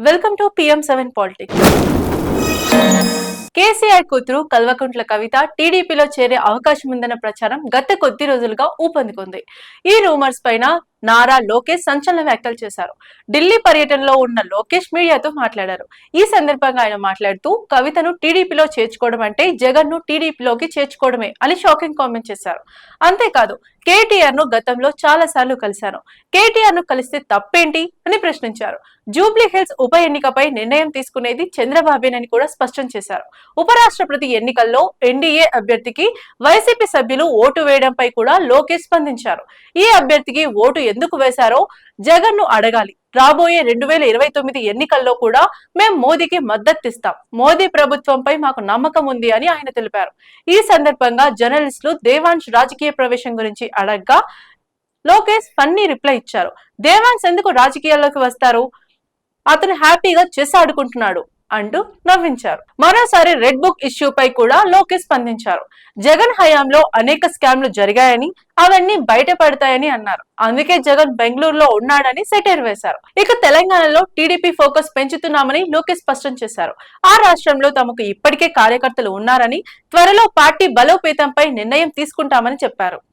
Welcome to PM seven politics KCR కూతురు కల్వకుంట్ల కవిత టీడీపీలో చేరే అవకాశం ఉందన్న ప్రచారం గత కొద్ది రోజులుగా ఊపందుకుంది. ఈ రూమర్స్ పైన నారా లోకేష్ సంచలన వ్యాఖ్యలు చేశారు. ఢిల్లీ పర్యటనలో ఉన్న లోకేష్ మీడియాతో మాట్లాడారు. ఈ సందర్భంగా ఆయన మాట్లాడుతూ కవితను టీడీపీలో చేర్చుకోవడం అంటే జగన్ను టీడీపీలోకి చేర్చుకోవడమే అని షాకింగ్ కామెంట్ చేశారు. అంతేకాదు కేటీఆర్ను గతంలో చాలా సార్లు కలిశాను. కేటీఆర్ను కలిస్తే తప్పేంటి అని ప్రశ్నించారు. జూబ్లీ హిల్స్ ఉప ఎన్నికపై నిర్ణయం తీసుకునేది చంద్రబాబేనని కూడా స్పష్టం చేశారు. ఉపరాష్ట్రపతి ఎన్నికల్లో ఎన్డీఏ అభ్యర్థికి వైసీపీ సభ్యులు ఓటు వేయడంపై కూడా లోకేష్ స్పందించారు. ఈ అభ్యర్థికి ఓటు ఎందుకు వేశారో జగన్ను అడగాలి. రాబోయే రెండు వేల ఇరవై తొమ్మిది ఎన్నికల్లో కూడా మేం మోదీకి మద్దతిస్తాం. మోదీ ప్రభుత్వంపై మాకు నమ్మకం ఉంది అని ఆయన తెలిపారు. ఈ సందర్భంగా జర్నలిస్టులు దేవాంశ్ రాజకీయ ప్రవేశం గురించి అడగ్గా లోకేష్ ఫన్నీ రిప్లై ఇచ్చారు. దేవాంశ్ ఎందుకు రాజకీయాల్లోకి వస్తారు? అతను హ్యాపీగా చెస్ ఆడుకుంటున్నాడు. అంటూ నవ్వించారు. మరోసారి రెడ్ బుక్ ఇష్యూపై కూడా లోకేష్ స్పందించారు. జగన్ హయాంలో అనేక స్కామ్లు జరిగాయని అవన్నీ బయటపడతాయని అన్నారు. అందుకే జగన్ బెంగళూరులో ఉన్నాడని సెటైర్ వేశారు. ఇక తెలంగాణలో టీడీపీ ఫోకస్ పెంచుతున్నామని లోకేష్ స్పష్టం చేశారు. ఆ రాష్ట్రంలో తమకు ఇప్పటికే కార్యకర్తలు ఉన్నారని త్వరలో పార్టీ బలోపేతంపై నిర్ణయం తీసుకుంటామని చెప్పారు.